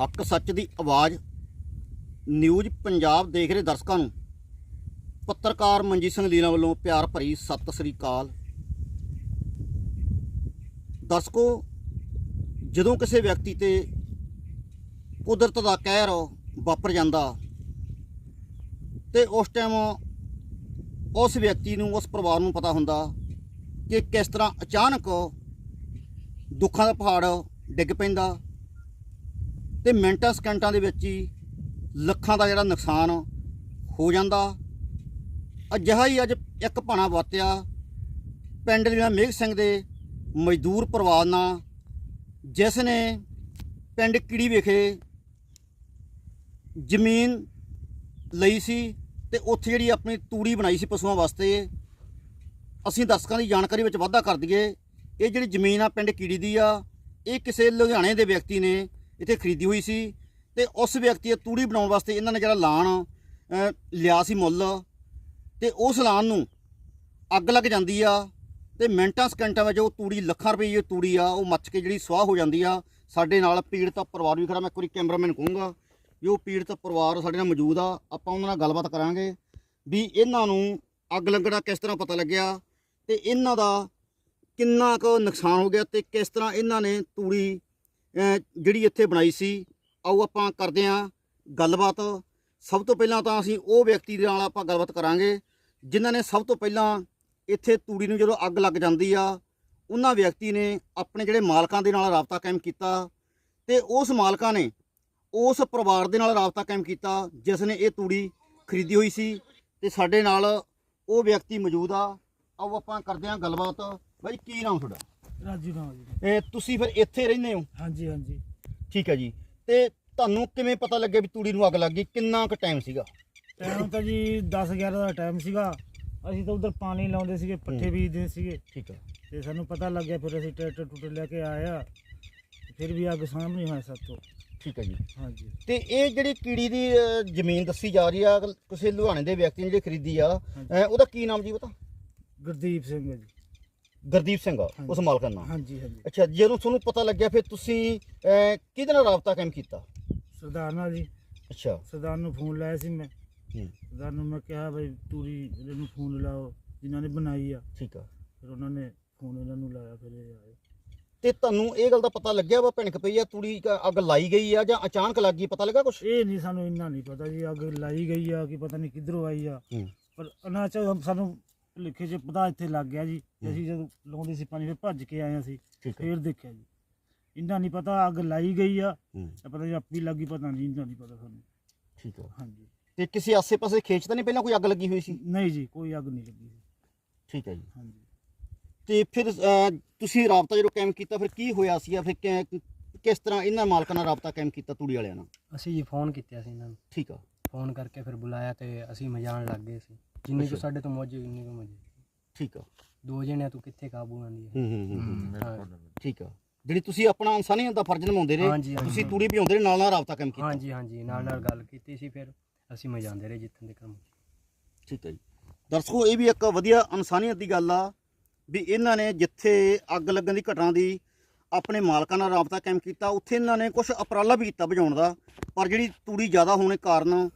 ਹੱਕ ਸੱਚ ਦੀ ਆਵਾਜ਼। ਨਿਊਜ਼ ਪੰਜਾਬ ਦੇਖ ਰਹੇ ਦਰਸ਼ਕਾਂ ਨੂੰ। ਪੱਤਰਕਾਰ ਮਨਜੀਤ ਸਿੰਘ ਲੀਲਾ ਵੱਲੋਂ ਪਿਆਰ ਭਰੀ ਸਤਿ ਸ੍ਰੀ ਅਕਾਲ। ਦਰਸ਼ਕੋ, ਜਦੋਂ ਕਿਸੇ ਵਿਅਕਤੀ ਤੇ ਕੁਦਰਤ ਦਾ ਕਹਿਰ ਵਾਪਰ ਜਾਂਦਾ ਤੇ ਉਸ ਟਾਈਮ ਉਸ ਵਿਅਕਤੀ ਨੂੰ, ਉਸ ਪਰਿਵਾਰ ਨੂੰ ਪਤਾ ਹੁੰਦਾ ਕਿ ਕਿਸ ਤਰ੍ਹਾਂ ਅਚਾਨਕ ਦੁੱਖਾਂ ਦਾ ਪਹਾੜ ਡਿੱਗ ਪੈਂਦਾ ਤੇ ਮਿੰਟਾਂ ਸਕਿੰਟਾਂ ਦੇ ਵਿੱਚ ਹੀ ਲੱਖਾਂ ਦਾ ਜਿਹੜਾ ਨੁਕਸਾਨ ਹੋ ਜਾਂਦਾ। ਅਜਿਹਾ ਹੀ ਅੱਜ ਇੱਕ ਭਾਣਾ ਵਾਤਿਆ ਪਿੰਡ ਲੀਲਾ ਮੇਘ ਸਿੰਘ ਦੇ ਮਜ਼ਦੂਰ ਪਰਿਵਾਰ ਨਾਲ, ਜਿਸ ਨੇ ਪਿੰਡ ਕੀੜੀ ਵਿਖੇ ਜ਼ਮੀਨ ਲਈ ਸੀ ਤੇ ਉੱਥੇ ਜਿਹੜੀ ਆਪਣੀ ਤੂੜੀ ਬਣਾਈ ਸੀ ਪਸ਼ੂਆਂ ਵਾਸਤੇ, ਅਸੀਂ ਦਰਸ਼ਕਾਂ ਦੀ ਜਾਣਕਾਰੀ ਵਿੱਚ ਵਾਧਾ ਕਰ ਦਈਏ, ਇਹ ਜਿਹੜੀ ਜ਼ਮੀਨ ਆ ਪਿੰਡ ਕੀੜੀ ਦੀ ਆ, ਇਹ ਕਿਸੇ ਲੁਧਿਆਣੇ ਦੇ ਵਿਅਕਤੀ ਨੇ ਇੱਥੇ ਖਰੀਦੀ ਹੋਈ ਸੀ ਤੇ ਉਸ ਵਿਅਕਤੀ ਤੂੜੀ ਬਣਾਉਣ ਵਾਸਤੇ ਇਹਨਾਂ ਨੇ ਜਿਹੜਾ ਲਾਣ ਲਿਆ ਸੀ ਮੁੱਲ ਤੇ ਉਸ ਲਾਣ ਨੂੰ ਅੱਗ ਲੱਗ ਜਾਂਦੀ ਆ ਤੇ ਮਿੰਟਾਂ, ਸਕਿੰਟਾਂ ਵਿੱਚ ਉਹ ਤੂੜੀ, ਲੱਖਾਂ ਰੁਪਏ ਦੀ ਤੂੜੀ ਆ, ਉਹ ਮੱਚ ਕੇ ਜਿਹੜੀ ਸਵਾਹ ਹੋ ਜਾਂਦੀ ਆ। ਸਾਡੇ ਨਾਲ ਪੀੜਤ ਪਰਿਵਾਰ ਵੀ ਖੜਾ, ਮੈਂ ਇੱਕ ਵਾਰੀ ਕੈਮਰਾਮੈਨ ਕਹੂੰਗਾ ਵੀ ਉਹ ਪੀੜਤ ਪਰਿਵਾਰ ਸਾਡੇ ਨਾਲ ਮੌਜੂਦ ਆ, ਆਪਾਂ ਉਹਨਾਂ ਨਾਲ ਗੱਲਬਾਤ ਕਰਾਂਗੇ ਵੀ ਇਹਨਾਂ ਨੂੰ ਅੱਗ ਲੱਗਣਾ ਕਿਸ ਤਰ੍ਹਾਂ ਪਤਾ ਲੱਗਿਆ ਤੇ ਇਹਨਾਂ ਦਾ ਕਿੰਨਾ ਕੁ ਨੁਕਸਾਨ ਹੋ ਗਿਆ ਤੇ ਕਿਸ ਤਰ੍ਹਾਂ ਇਹਨਾਂ ਨੇ ਤੂੜੀ ਜਿਹੜੀ ਇੱਥੇ ਬਣਾਈ ਸੀ, ਆਓ ਆਪਾਂ ਕਰਦੇ ਹਾਂ ਗੱਲਬਾਤ। ਸਭ ਤੋਂ ਪਹਿਲਾਂ ਤਾਂ ਅਸੀਂ ਉਹ ਵਿਅਕਤੀ ਦੇ ਨਾਲ ਆਪਾਂ ਗੱਲਬਾਤ ਕਰਾਂਗੇ, ਜਿਨ੍ਹਾਂ ਨੇ ਸਭ ਤੋਂ ਪਹਿਲਾਂ ਇੱਥੇ ਤੂੜੀ ਨੂੰ ਜਦੋਂ ਅੱਗ ਲੱਗ ਜਾਂਦੀ ਆ, ਉਹਨਾਂ ਵਿਅਕਤੀ ਨੇ ਆਪਣੇ ਜਿਹੜੇ ਮਾਲਕਾਂ ਦੇ ਨਾਲ ਰਾਬਤਾ ਕਾਇਮ ਕੀਤਾ ਤੇ ਉਸ ਮਾਲਕਾਂ ਨੇ ਉਸ ਪਰਿਵਾਰ ਦੇ ਨਾਲ ਰਾਬਤਾ ਕਾਇਮ ਕੀਤਾ, ਜਿਸ ਨੇ ਇਹ ਤੂੜੀ ਖਰੀਦੀ ਹੋਈ ਸੀ ਤੇ ਸਾਡੇ ਨਾਲ ਉਹ ਵਿਅਕਤੀ ਮੌਜੂਦ ਆ। ਆਓ ਆਪਾਂ ਕਰਦੇ ਹਾਂ ਗੱਲਬਾਤ। ਬਾਈ, ਕੀ ਨਾਮ ਤੁਹਾਡਾ? ਰਾਜੂ ਨਾਮ ਜੀ। ਇਹ ਤੁਸੀਂ ਫਿਰ ਇੱਥੇ ਰਹਿੰਦੇ ਹੋ? ਹਾਂਜੀ ਹਾਂਜੀ। ਠੀਕ ਹੈ ਜੀ। ਤੇ ਤੁਹਾਨੂੰ ਕਿਵੇਂ ਪਤਾ ਲੱਗਿਆ ਵੀ ਤੂੜੀ ਨੂੰ ਅੱਗ ਲੱਗ ਗਈ? ਕਿੰਨਾ ਕੁ ਟਾਈਮ ਸੀਗਾ? ਟਾਈਮ ਤਾਂ ਜੀ 10 11 ਦਾ ਟਾਈਮ ਸੀਗਾ। ਅਸੀਂ ਤਾਂ ਉਧਰ ਪਾਣੀ ਲਾਉਂਦੇ ਸੀਗੇ ਪੱਠੇ। ਬੀਜਦੇ ਸੀਗੇ। ਠੀਕ ਹੈ। ਤੇ ਸਾਨੂੰ ਪਤਾ ਲੱਗਿਆ ਫਿਰ ਅਸੀਂ ਟਰੈਕਟਰ ਟੂਟਰ ਲੈ ਕੇ ਆਏ ਆ। ਫਿਰ ਵੀ ਅੱਗ ਸਾਹਮਣੇ ਹੋਇਆ ਸਭ ਤੋਂ। ਠੀਕ ਹੈ ਜੀ। ਹਾਂਜੀ। ਤੇ ਇਹ ਜਿਹੜੀ ਕੀੜੀ ਦੀ ਜ਼ਮੀਨ ਦੱਸੀ ਜਾ ਰਹੀ ਆ ਕਿਸੇ ਲੁਧਿਆਣੇ ਦੇ ਵਿਅਕਤੀ ਨੇ ਜਿਹੜੀ ਖਰੀਦੀ ਆ ਉਹਦਾ ਕੀ ਨਾਮ ਜੀ ਪਤਾ? ਗੁਰਦੀਪ ਸਿੰਘ ਹੈ ਜੀ। ਗੁਰਦੀਪ ਸਿੰਘ ਉਸ। ਮਾਲਕ ਦਾ ਨਾਮ। ਹਾਂਜੀ ਹਾਂਜੀ। ਅੱਛਾ ਜਦੋਂ ਤੁਹਾਨੂੰ ਪਤਾ ਲੱਗਿਆ ਫਿਰ ਤੁਸੀਂ ਅਹ, ਕਿਹਦੇ ਨਾਲ ਰਾਬਤਾ ਕਾਇਮ ਕੀਤਾ? ਸਰਦਾਰ ਨਾਲ ਜੀ। ਅੱਛਾ। ਸਰਦਾਰ ਨੂੰ ਫੋਨ ਲਾਇਆ ਸੀ ਮੈਂ। ਹੂੰ। ਸਰਦਾਰ ਨੂੰ ਮੈਂ ਕਿਹਾ ਬਈ ਤੂੜੀ ਇਹਦੇ ਨੂੰ ਫੋਨ ਲਾਓ ਜਿਨ੍ਹਾਂ ਨੇ ਬਣਾਈ ਆ। ਠੀਕ ਆ। ਫਿਰ ਉਹਨਾਂ ਨੇ ਫੋਨ ਇਹਨਾਂ ਨੂੰ ਲਾਇਆ ਫਿਰ ਇਹ ਆਏ। ਤੇ ਤੁਹਾਨੂੰ ਇਹ ਗੱਲ ਦਾ ਪਤਾ ਲੱਗਿਆ ਵਾ ਭਿਣਕ ਪਈ ਆ ਤੂੜੀ ਕ- ਅੱਗ ਲਾਈ ਗਈ ਆ ਜਾਂ ਅਚਾਨਕ ਲੱਗ ਗਈ ਪਤਾ ਲੱਗਾ ਕੁਛ? ਇਹ ਨਹੀਂ ਸਾਨੂੰ ਇੰਨਾ ਨਹੀਂ ਪਤਾ ਜੀ ਅੱਗ ਲਾਈ ਗਈ ਆ ਕਿ ਪਤਾ ਨਹੀਂ ਕਿੱਧਰੋਂ ਆਈ ਆ। ਹੂੰ। ਪਰ ਅਨਾਚ ਸਾਨੂੰ ਲਿਖੇ 'ਚ ਪਤਾ ਇੱਥੇ ਲੱਗ ਗਿਆ ਜੀ। ਤੇ ਅਸੀਂ ਜਦੋਂ ਲਾਉਂਦੇ ਸੀ ਪਾਣੀ ਫਿਰ ਭੱਜ ਕੇ ਆਏ ਅਸੀਂ। ਠੀਕ ਫੇਰ ਦੇਖਿਆ ਜੀ। ਇੰਨਾ ਨਹੀਂ ਪਤਾ ਅੱਗ ਲਾਈ ਗਈ ਆ। ਹੂੰ। ਤੇ ਪਤਾ ਨਹੀਂ ਆਪੀ ਲੱਗੀ ਪਤਾ ਨਹੀਂ ਇੰਨਾ ਨਹੀਂ ਪਤਾ ਸਾਨੂੰ। ਠੀਕ ਆ ਹਾਂਜੀ। ਤੇ ਕਿਸੇ ਆਸੇ-ਪਾਸੇ ਖੇਚ ਤਾਂ ਨਹੀਂ ਪਹਿਲਾਂ ਕੋਈ ਅੱਗ ਲੱਗੀ ਹੋਈ ਸੀ? ਨਹੀਂ ਜੀ ਕੋਈ ਅੱਗ ਨਹੀਂ ਲੱਗੀ ਸੀ। ਠੀਕ ਹੈ ਜੀ। ਹਾਂਜੀ। ਤੇ ਫਿਰ ਅਹ, ਤੁਸੀਂ ਰਾਬਤਾ ਜਦੋਂ ਕਾਇਮ ਕੀਤਾ ਫਿਰ ਕੀ ਹੋਇਆ ਸੀ ਫਿਰ ਕਿ- ਕਿਸ ਤਰ੍ਹਾਂ ਇਹਨਾਂ ਮਾਲਕਾਂ ਨਾਲ ਰਾਬਤਾ ਕਾਇਮ ਕੀਤਾ ਤੂੜੀ ਵਾਲਿਆਂ ਨਾਲ? ਅਸੀਂ ਜੀ ਫੋਨ ਕੀਤਾ ਸੀ ਇਹਨਾਂ ਨੂੰ। ਠੀਕ ਆ। ਫੋਨ ਕਰਕੇ ਫਿਰ ਬੁਲਾਇਆ ਤੇ ਅਸੀਂ ਮਜਾਣ ਲੱਗ ਗਏ ਸੀ। ਜਿੰਨੀ ਕੁ। ਸਾਡੇ ਤੋਂ ਮੌਜ ਇੰਨੀ ਕੁ ਮੌਜ ਠੀਕ ਆ। ਦੋ ਜਣਿਆਂ ਤੋਂ ਕਿੱਥੇ ਕਾਬੂ ਆਂਦੀ ਹੈ ਹੂੰ ਹੂੰ ਠੀਕ ਆ। ਜਿਹੜੀ ਤੁਸੀਂ ਆਪਣਾ ਇਨਸਾਨੀਅਤ ਦਾ ਫਰਜ਼ ਨਿਭਾਉਂਦੇ ਰਹੇ ਹਾਂਜੀ, ਹਾਂਜੀ। ਤੁਸੀਂ ਤੂੜੀ ਭਿਉਂਦੇ ਰਹੇ ਨਾਲ ਨਾਲ ਰਾਬਤਾ ਕਾਇਮ ਕੀਤਾ। ਹਾਂਜੀ ਹਾਂਜੀ। ਨਾਲ ਨਾਲ ਗੱਲ ਕੀਤੀ ਸੀ ਫਿਰ ਅਸੀਂ ਮਜਾਉਂਦੇ ਰਹੇ ਜਿੱਥੋਂ ਦੇ ਕੰਮ ਠੀਕ ਹੈ ਜੀ। ਦਰਸ਼ਕੋ ਇਹ ਵੀ ਇੱਕ ਵਧੀਆ ਇਨਸਾਨੀਅਤ ਦੀ ਗੱਲ ਆ ਵੀ ਇਹਨਾਂ ਨੇ ਜਿੱਥੇ ਅੱਗ ਲੱਗਣ ਦੀ ਘਟਨਾ ਦੀ ਆਪਣੇ ਮਾਲਕਾਂ ਨਾਲ ਰਾਬਤਾ ਕਾਇਮ ਕੀਤਾ ਉੱਥੇ ਇਹਨਾਂ ਨੇ ਕੁਝ ਉਪਰਾਲਾ ਵੀ ਕੀਤਾ ਬੁਝਾਉਣ ਦਾ ਪਰ ਜਿਹੜੀ ਤੂੜੀ ਜ਼ਿਆਦਾ ਹੋਣੇ ਕਾਰਨ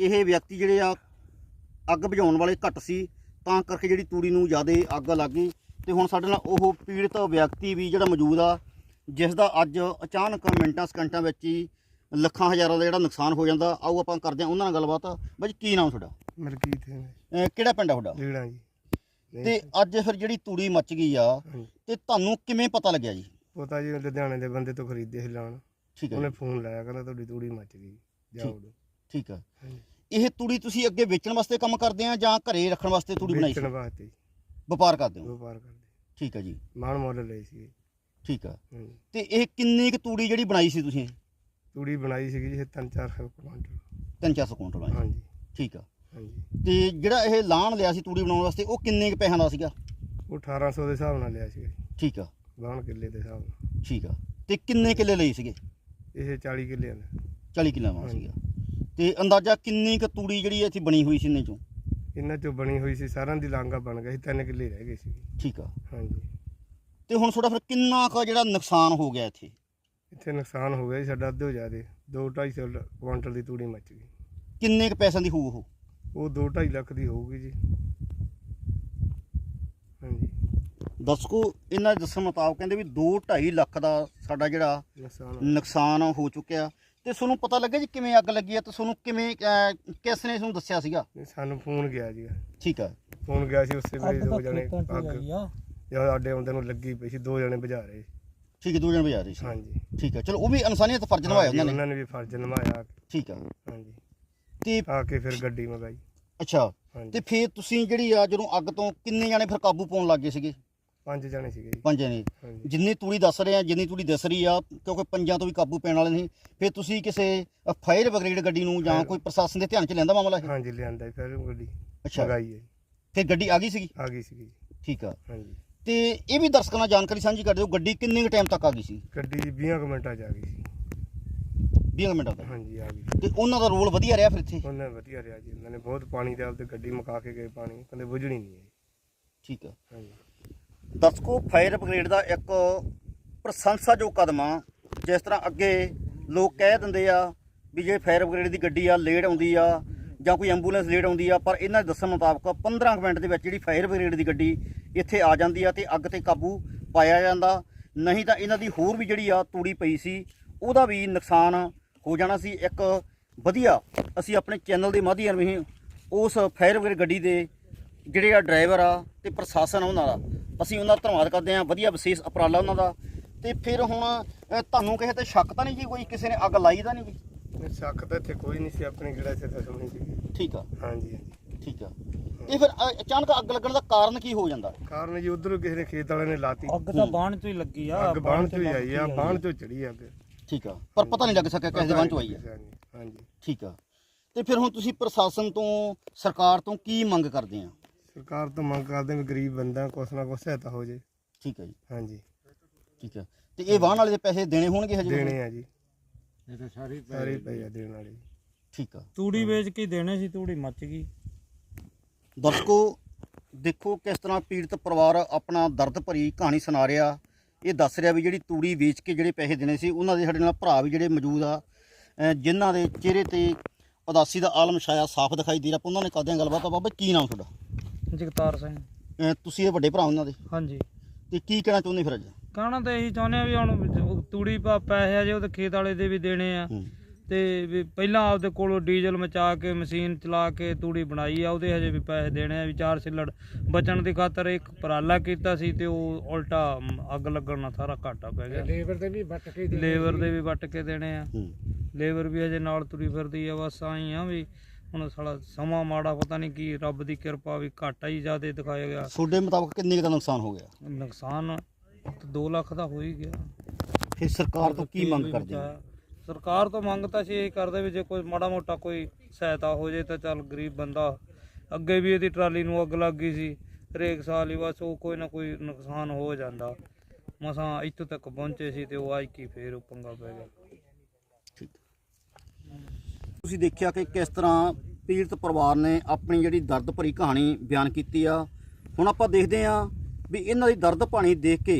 ਇਹ ਵਿਅਕਤੀ ਜਿਹੜੇ ਆ ਅੱਗ ਬੁਝਾਉਣ ਵਾਲੇ ਘੱਟ ਸੀ ਤਾਂ ਕਰਕੇ ਜਿਹੜੀ ਤੂੜੀ ਨੂੰ ਜ਼ਿਆਦਾ ਅੱਗ ਲੱਗ ਗਈ ਤੇ ਹੁਣ ਸਾਡੇ ਨਾਲ ਉਹ ਪੀੜਤ ਵਿਅਕਤੀ ਵੀ ਜਿਹੜਾ ਮੌਜੂਦ ਆ ਜਿਸ ਦਾ ਅੱਜ ਅਚਾਨਕ ਮਿੰਟਾਂ ਸਕਿੰਟਾਂ ਵਿੱਚ ਹੀ ਲੱਖਾਂ ਹਜ਼ਾਰਾਂ ਦਾ ਜਿਹੜਾ ਨੁਕਸਾਨ ਹੋ ਜਾਂਦਾ ਆਓ ਆਪਾਂ ਕਰਦੇ ਹਾਂ ਉਹਨਾਂ ਨਾਲ ਗੱਲਬਾਤ। ਬਾਈ ਕੀ ਨਾਮ ਤੁਹਾਡਾ? ਮਲਕੀਤ ਸਿੰਘ। ਕਿਹੜਾ ਪਿੰਡ ਆ ਤੁਹਾਡਾ? ਲੀੜਾ ਜੀ। ਤੇ ਅੱਜ ਫਿਰ ਜਿਹੜੀ ਤੂੜੀ ਮੱਚ ਗਈ ਆ। ਤੇ ਤੁਹਾਨੂੰ ਕਿਵੇਂ ਪਤਾ ਲੱਗਿਆ ਜੀ? ਪਤਾ ਜੀ ਲੁਧਿਆਣੇ ਦੇ ਬੰਦੇ ਤੋਂ ਖਰੀਦੇ ਸੀ ਲਾਣ। ਠੀਕ ਹੈ। ਉਹਨੇ ਜੀ, ਫੋਨ ਲਾਇਆ ਕਹਿੰਦਾ ਤੁਹਾਡੀ ਤੂੜੀ ਮੱਚ ਗਈ ਜਾਓ। ਠੀਕ ਹੈ। ਹਾਂਜੀ। ਇਹ ਤੂੜੀ ਤੁਸੀਂ ਅੱਗੇ ਵੇਚਣ ਵਾਸਤੇ ਕੰਮ ਕਰਦੇ ਆ ਜਾਂ ਘਰੇ ਰੱਖਣ ਵਾਸਤੇ ਤੂੜੀ ਬਣਾਈ ਸੀ? ਵੇਚਣ ਵਾਸਤੇ ਵਪਾਰ ਕਰਦੇ ਹੋ? ਵਪਾਰ ਕਰਦੇ। ਠੀਕ ਹੈ ਜੀ। ਮਾਣ ਮੁੱਲ ਲਈ ਸੀ ਠੀਕ ਹੈ। ਹਾਂਜੀ। ਤੇ ਇਹ ਕਿੰਨੀ ਕੁ ਤੂੜੀ ਜਿਹੜੀ ਬਣਾਈ ਸੀ ਤੁਸੀਂ? ਤੂੜੀ ਬਣਾਈ ਸੀਗੀ ਜੀ 3-4 ਕੁਇੰਟਲ 3-400 ਕੁਇੰਟਲ ਬਣਾਈ ਹਾਂਜੀ। ਠੀਕ ਆ ਹਾਂਜੀ। ਤੇ ਜਿਹੜਾ ਇਹ ਲਾਣ ਲਿਆ ਸੀ ਤੂੜੀ ਬਣਾਉਣ ਵਾਸਤੇ ਉਹ ਕਿੰਨੇ ਕੁ ਪੈਸਿਆਂ ਦਾ ਸੀਗਾ? ਉਹ 1800 ਦੇ ਹਿਸਾਬ ਨਾਲ ਲਿਆ ਸੀ ਠੀਕ ਆ ਬਾਣ ਕਿੱਲੇ ਦੇ ਹਿਸਾਬ ਨਾਲ। ਠੀਕ ਆ। ਤੇ ਕਿੰਨੇ ਕਿੱਲੇ ਲਈ ਸੀਗੇ? ਇਹ 40 ਕਿੱਲੇ ਦਾ। 40 ਕਿੱਲਿਆਂ ਦਾ ਹਾਂਜੀ। ਸੀਗਾ ਤੇ ਅੰਦਾਜ਼ਾ ਕਿੰਨੀ ਕੁ ਤੂੜੀ ਜਿਹੜੀ ਇੱਥੇ ਬਣੀ ਹੋਈ ਸੀ ਇੰਨੇ ਚੋਂ? ਇਹਨਾਂ ਚੋਂ ਬਣੀ ਹੋਈ ਸੀ ਸਾਰਿਆਂ ਦੀ ਲਾਂਗਾ ਬਣ ਗਈ ਤਿੰਨ ਕਿੱਲੇ ਰਹਿ ਗਏ ਸੀ ਠੀਕ ਆ। ਹਾਂਜੀ। ਤੇ ਹੁਣ ਤੁਹਾਡਾ ਫਿਰ ਕਿੰਨਾ ਕੁ ਜਿਹੜਾ ਨੁਕਸਾਨ ਹੋ ਗਿਆ ਇੱਥੇ? ਇੱਥੇ ਨੁਕਸਾਨ ਹੋ ਗਿਆ ਜੀ ਸਾਡਾ ਅੱਧੋ ਜ਼ਿਆਦੇ। 2-250 ਕੁਇੰਟਲ ਦੀ ਤੂੜੀ ਮੱਚ ਗਈ। ਕਿੰਨੇ ਕੁ ਪੈਸਿਆਂ ਦੀ ਹੋਊ ਉਹ? ਉਹ 2.5 ਲੱਖ ਦੀ ਹੋਊਗੀ ਜੀ ਹਾਂਜੀ ਦਰਸ਼ਕੋ ਇਹਨਾਂ ਦੇ ਦੱਸਣ ਮੁਤਾਬਕ ਕਹਿੰਦੇ ਵੀ 2.5 ਲੱਖ ਦਾ ਸਾਡਾ ਜਿਹੜਾ ਨੁਕਸਾਨ ਹੋ ਚੁੱਕਿਆ। ਤੇ ਤੁਹਾਨੂੰ ਪਤਾ ਲੱਗਿਆ ਜੀ ਕਿਵੇਂ ਅੱਗ ਲੱਗੀ ਆ ਤੇ ਤੁਹਾਨੂੰ ਕਿਵੇਂ ਅਹ, ਕਿਸ ਨੇ ਤੁਹਾਨੂੰ ਦੱਸਿਆ ਸੀਗਾ? ਨਹੀਂ, ਸਾਨੂੰ ਫੋਨ ਗਿਆ ਜੀ। ਠੀਕ ਆ। ਫੋਨ ਗਿਆ ਸੀ ਉਸੇ ਵੇਲੇ ਦੋ ਜਣੇ ਅੱਗ ਹੀ ਜਦੋਂ ਸਾਡੇ ਆਉਂਦੇ ਨੂੰ ਲੱਗੀ ਪਈ ਸੀ ਦੋ ਜਣੇ ਬੁਝਾ ਰਹੇ ਸੀ। ਠੀਕ ਹੈ ਦੋ ਜਣ ਵਜਾ ਰਹੇ ਸੀ। ਹਾਂਜੀ। ਠੀਕ ਹੈ ਚਲੋ ਉਹ ਵੀ ਇਨਸਾਨੀਅਤ ਫਰਜ਼ ਨਿਭਾਇਆ ਹਾਂਜੀ, ਉਹਨਾਂ ਨੇ। ਉਹਨਾਂ ਨੇ ਵੀ ਫਰਜ਼ ਨਿਭਾਇਆ। ਠੀਕ ਆ। ਹਾਂਜੀ। ਤੇ ਆ ਕੇ ਫਿਰ ਗੱਡੀ ਮੰਗਾਈ। ਅੱਛਾ ਹਾਂਜੀ। ਤੇ ਫਿਰ ਤੁਸੀਂ ਜਿਹੜੀ ਆ ਜਦੋਂ ਅੱਗ ਤੋਂ ਕਿੰਨੇ ਜਾਣੇ ਫਿਰ ਕਾਬੂ ਪਾਉਣ ਲੱਗੇ ਸੀਗੇ? ਪੰਜ ਜਣੇ ਸੀਗੇ ਜੀ। ਪੰਜ ਜਣੇ। ਹਾਂਜੀ। ਜਿੰਨੀ ਤੂੜੀ ਦੱਸ ਰਹੇ ਆ ਜਿੰਨੀ ਤੂੜੀ ਦਿਸ ਰਹੀ ਆ ਕਿਉਂਕਿ ਪੰਜਾਂ ਤੋਂ ਵੀ ਕਾਬੂ ਪੈਣ ਵਾਲੇ ਨਹੀਂ ਫਿਰ ਤੁਸੀਂ ਕਿਸੇ ਫਾਇਰ ਬ੍ਰਿਗੇਡ ਗੱਡੀ ਨੂੰ ਜਾਂ ਫਾਇਰ- ਕੋਈ ਪ੍ਰਸ਼ਾਸਨ ਦੇ ਧਿਆਨ ਚ ਲੈਂਦਾ ਮਾਮਲਾ ਇਹ? ਹਾਂਜੀ ਲਿਆਂਦਾ ਜੀ, ਫਿਰ ਗੱਡੀ ਅੱਛਾ। ਮੰਗਾਈ ਹੈ ਜੀ। ਫਿਰ ਗੱਡੀ ਆ ਗਈ ਸੀਗੀ? ਆ ਗਈ ਸੀਗੀ ਜੀ। ਠੀਕ ਆ। ਹਾਂਜੀ। ਤੇ ਇਹ ਵੀ ਦਰਸ਼ਕਾਂ ਨਾਲ ਜਾਣਕਾਰੀ ਸਾਂਝੀ ਕਰ ਦਿਓ ਗੱਡੀ ਕਿੰਨੇ ਟਾਈਮ ਤੱਕ ਆ ਗਈ ਸੀ? ਗੱਡੀ 20 ਕੁ ਮਿੰਟਾਂ 'ਚ ਆ ਗਈ ਸੀ। 20 ਮਿੰਟਾਂ ਤੱਕ? ਹਾਂਜੀ ਆ ਗਈ। ਤੇ ਉਹਨਾਂ ਦਾ ਰੋਲ ਵਧੀਆ ਰਿਹਾ ਫਿਰ ਇੱਥੇ? ਉਹਨੇ ਵਧੀਆ ਰਿਹਾ ਜੀ। ਉਹਨਾਂ ਨੇ ਬਹੁਤ ਪਾਣੀ ਦੇ ਆਪਦੇ ਗੱਡੀ ਮੁਕਾ ਕੇ ਗਏ ਪਾਣੀ ਕਹਿੰਦੇ ਬੁਝਣੀ ਨਹੀਂ ਹੈ ਠੀਕ ਆ। ਹਾਂਜੀ। ਦਰਸ਼ਕੋ ਫਾਇਰ ਬ੍ਰਿਗੇਡ ਦਾ ਇੱਕ ਪ੍ਰਸ਼ੰਸਾਯੋਗ ਕਦਮ ਆ। ਜਿਸ ਤਰ੍ਹਾਂ ਅੱਗੇ ਲੋਕ ਕਹਿ ਦਿੰਦੇ ਆ ਵੀ ਜੇ ਫਾਇਰ ਬ੍ਰਿਗੇਡ ਦੀ ਗੱਡੀ ਆ, ਲੇਟ ਆਉਂਦੀ ਆ ਜਾਂ ਕੋਈ ਐਂਬੂਲੈਂਸ ਲੇਟ ਆਉਂਦੀ ਆ, ਪਰ ਇਹਨਾਂ ਦੇ ਦੱਸਣ ਮੁਤਾਬਕ 15 ਕੁ ਮਿੰਟ ਦੇ ਵਿੱਚ ਜਿਹੜੀ ਫਾਇਰ ਬ੍ਰਿਗੇਡ ਦੀ ਗੱਡੀ ਇੱਥੇ ਆ ਜਾਂਦੀ ਆ ਤੇ ਅੱਗ ਤੇ ਕਾਬੂ ਪਾਇਆ ਜਾਂਦਾ। ਨਹੀਂ ਤਾਂ ਇਹਨਾਂ ਦੀ ਹੋਰ ਵੀ ਜਿਹੜੀ ਆ ਤੂੜੀ ਪਈ ਸੀ, ਉਹਦਾ ਵੀ ਨੁਕਸਾਨ ਹੋ ਜਾਣਾ ਸੀ। ਇੱਕ ਵਧੀਆ ਅਸੀਂ ਆਪਣੇ ਚੈਨਲ ਦੇ ਮਾਧਿਅਮ ਰਾਹੀਂ ਉਸ ਫਾਇਰ ਬ੍ਰਿਗੇਡ ਗੱਡੀ ਦੇ ਜਿਹੜੇ ਆ ਡਰਾਈਵਰ ਆ ਤੇ ਪ੍ਰਸ਼ਾਸਨ ਆ ਉਹਨਾਂ ਦਾ। ਅਸੀਂ ਉਹਨਾਂ ਦਾ ਧੰਨਵਾਦ ਕਰਦੇ ਆ ਵਧੀਆ ਵਿਸ਼ੇਸ਼ ਉਪਰਾਲਾ ਉਹਨਾਂ ਦਾ। ਤੇ ਫਿਰ ਹੁਣ ਤੁਹਾਨੂੰ ਕਿਸੇ ਤੇ ਸ਼ੱਕ ਤਾਂ ਨਹੀਂ ਜੀ ਕੋਈ? ਕਿਸੇ ਨੇ ਅੱਗ ਲਾਈ ਤਾਂ ਨਹੀਂ ਜੀ ਨਹੀਂ, ਸ਼ੱਕ ਤਾਂ ਇੱਥੇ ਕੋਈ ਨਹੀਂ ਸੀ ਆਪਣੀ ਕਿਹੜਾ ਇੱਥੇ ਦੁਸ਼ਮਣੀ ਸੀ। ਠੀਕ ਆ। ਹਾਂਜੀ। ਹਾਂਜੀ ਠੀਕ ਆ। ਇਹ ਫਿਰ ਅ, ਅਚਾਨਕ ਅੱਗ ਲੱਗਣ ਦਾ ਕਾਰਨ ਕੀ ਹੋ ਜਾਂਦਾ? ਕਾਰਨ ਜੀ ਉਧਰੋਂ ਕਿਸੇ ਨੇ ਖੇਤ ਵਾਲੇ ਨੇ ਲਾਤੀ। ਅੱਗ ਤਾਂ ਬਾਣ ਚ ਹੀ ਲੱਗੀ ਆ ਅੱਗ ਬਾਣ ਚੋਂ ਹੀ ਆਈ ਆ ਬਾਣ ਚੋਂ ਚੜੀ ਅੱਗ। ਠੀਕ ਆ। ਪਰ ਪਤਾ ਨਹੀਂ ਲੱਗ ਸਕਿਆ ਕਿਸੇ ਦੇ ਵੰਚ ਹੋਈ ਆ। ਹਾਂਜੀ, ਹਾਂਜੀ। ਠੀਕ ਆ। ਤੇ ਫਿਰ ਹੁਣ ਤੁਸੀਂ ਪ੍ਰਸ਼ਾਸਨ ਤੋਂ ਸਰਕਾਰ ਤੋਂ ਕੀ ਮੰਗ ਕਰਦੇ ਆ? ਸਰਕਾਰ ਤੋਂ ਮੰਗ ਕਰਦੇ ਵੀ ਗਰੀਬ ਬੰਦਾ ਕੁਛ ਨਾ ਕੁਛ ਸਹਾਇਤਾ ਹੋ ਜੇ। ਠੀਕ ਆ ਜੀ। ਹਾਂਜੀ। ਠੀਕ ਆ ਤੇ ਇਹ ਵਾਹਣ ਵਾਲੇ ਦੇ ਪੈਸੇ ਦੇਣੇ ਹੋਣਗੇ ਹਜੇ? ਦੇਣੇ ਆ ਜੀ। ਇਹ ਤਾਂ ਸਾਰੀ ਸਾਰੇ ਪਏ ਆ ਦੇਣ ਵਾਲੇ। ਠੀਕ ਆ। ਤੂੜੀ ਵੇਚ ਕੇ ਹੀ ਦੇਣੇ ਸੀ ਤੂੜੀ ਮੱਚ ਗਈ। ਦਰਸ਼ਕੋ ਦੇਖੋ ਕਿਸ ਤਰ੍ਹਾਂ ਪੀੜਤ ਪਰਿਵਾਰ ਆਪਣਾ ਦਰਦ ਭਰੀ ਕਹਾਣੀ ਸੁਣਾ ਰਿਹਾ। ਇਹ ਦੱਸ ਰਿਹਾ ਵੀ ਜਿਹੜੀ ਤੂੜੀ ਵੇਚ ਕੇ ਜਿਹੜੇ ਪੈਸੇ ਦੇਣੇ ਸੀ ਉਹਨਾਂ ਦੇ ਸਾਡੇ ਨਾਲ ਭਰਾ ਵੀ ਜਿਹੜੇ ਮੌਜੂਦ ਆ। ਅਹ ਜਿਨ੍ਹਾਂ ਦੇ ਚਿਹਰੇ ਤੇ ਉਦਾਸੀ ਦਾ ਆਲਮ ਛਾਇਆ ਸਾਫ਼ ਦਿਖਾਈ ਦੇ ਰਿਹਾ। ਆਪਾਂ ਉਹਨਾਂ ਨੇ ਕਰਦੇ ਹਾਂ ਗੱਲਬਾਤ। ਬਾਬਾ ਕੀ ਨਾਮ ਤੁਹਾਡਾ? ਜਗਤਾਰ ਸਿੰਘ। ਅਹ ਤੁਸੀਂ ਇਹ ਵੱਡੇ ਭਰਾ ਉਹਨਾਂ ਦੇ? ਹਾਂਜੀ। ਤੇ ਕੀ ਕਹਿਣਾ ਚਾਹੁੰਦੇ ਫਿਰ ਅੱਜ? ਕਹਿਣਾ ਤਾਂ ਇਹੀ ਚਾਹੁੰਦੇ ਆ ਵੀ ਹੁਣ ਉਹ ਤੂੜੀ ਪਾ ਪੈਸੇ ਆ ਜੇ ਉਹਦੇ ਖੇਤ ਵਾਲੇ ਦੇ ਵੀ ਦੇਣੇ ਆ। ਹੂੰ। ਤੇ ਵੀ ਪਹਿਲਾਂ ਆਪਦੇ ਕੋਲੋਂ ਡੀਜ਼ਲ ਮਚਾ ਕੇ ਮਸ਼ੀਨ ਚਲਾ ਕੇ ਤੂੜੀ ਬਣਾਈ ਆ ਉਹਦੇ ਹਜੇ ਵੀ ਪੈਸੇ ਦੇਣੇ ਆ ਵੀ ਚਾਰ ਸਿੱਲੜ। ਬਚਣ ਦੀ ਖਾਤਰ ਇੱਕ ਉਪਰਾਲਾ ਕੀਤਾ ਸੀ ਤੇ ਉਹ ਉਲਟਾ ਮ, ਅੱਗ ਲੱਗਣ ਨਾਲ ਸਾਰਾ ਘਾਟਾ ਪੈ ਗਿਆ। ਲੇਬਰ ਦੇ ਵੀ ਵੱਟ ਕੇ ਲੇਬਰ ਦੇ ਵੀ ਵੱਟ ਕੇ ਦੇਣੇ ਆ। ਹੂੰ। ਲੇਬਰ ਵੀ ਹਜੇ ਨਾਲ ਤੁਰੀ ਫਿਰਦੀ ਆ ਬਸ ਆਈ ਆ ਵੀ ਹੁਣ ਸਾਲਾ ਸਮਾਂ ਮਾੜਾ ਪਤਾ ਨਹੀਂ ਕੀ ਰੱਬ ਦੀ ਕਿਰਪਾ ਵੀ ਘਾਟਾ ਹੀ ਜ਼ਿਆਦਾ ਦਿਖਾਇਆ ਗਿਆ। ਤੁਹਾਡੇ ਮੁਤਾਬਕ ਕਿੰਨੇ ਕੁ ਦਾ ਨੁਕਸਾਨ ਹੋ ਗਿਆ? ਨੁਕਸਾਨ 2 ਲੱਖ ਦਾ ਹੋ ਹੀ ਗਿਆ। ਫਿਰ ਸਰਕਾਰ ਤੋਂ ਕੀ ਮੰਗ ਕਰਦੇ ਹੋ। ਸਰਕਾਰ ਤੋਂ ਮੰਗ ਤਾਂ ਸੀ ਇਹ ਕਰਦੇ ਵੀ ਜੇ ਕੋਈ ਮਾੜਾ ਮੋਟਾ ਕੋਈ ਸਹਾਇਤਾ ਹੋ ਜੇ ਤਾਂ ਚੱਲ ਗਰੀਬ ਬੰਦਾ ਅੱਗੇ ਵੀ ਇਹਦੀ ਟਰਾਲੀ ਨੂੰ ਅੱਗ ਲੱਗ ਗਈ ਸੀ ਹਰੇਕ ਸਾਲ ਹੀ ਬਸ ਉਹ ਕੋਈ ਨਾ ਕੋਈ ਨੁਕਸਾਨ ਹੋ ਜਾਂਦਾ। ਮਸਾਂ ਇੱਥੋਂ ਤੱਕ ਪਹੁੰਚੇ ਸੀ ਤੇ ਉਹ ਅੱਜ ਕੀ ਫੇਰ ਉਹ ਪੰਗਾ ਪੈ ਗਿਆ। ਤੁਸੀਂ ਦੇਖਿਆ ਕਿ ਕਿਸ ਤਰ੍ਹਾਂ ਪੀੜਤ ਪਰਿਵਾਰ ਨੇ ਆਪਣੀ ਜਿਹੜੀ ਦਰਦ ਭਰੀ ਕਹਾਣੀ ਬਿਆਨ ਕੀਤੀ ਆ? ਹੁਣ ਆਪਾਂ ਦੇਖਦੇ ਆ ਵੀ ਇਹਨਾਂ ਦੀ ਦਰਦ ਪਾਣੀ ਦੇਖ ਕੇ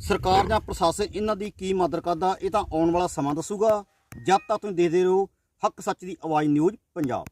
ਸਰਕਾਰ ਜਾਂ ਪ੍ਰਸ਼ਾਸਨ ਇਹਨਾਂ ਦੀ ਕੀ ਮਦਦ ਕਰਦਾ, ਇਹ ਤਾਂ ਆਉਣ ਵਾਲਾ ਸਮਾਂ ਦੱਸੂਗਾ। ਜਦ ਤੱਕ ਤੁਸੀਂ ਦੇਖਦੇ ਰਹੋ, ਹੱਕ ਸੱਚ ਦੀ ਆਵਾਜ਼ ਨਿਊਜ਼ ਪੰਜਾਬ।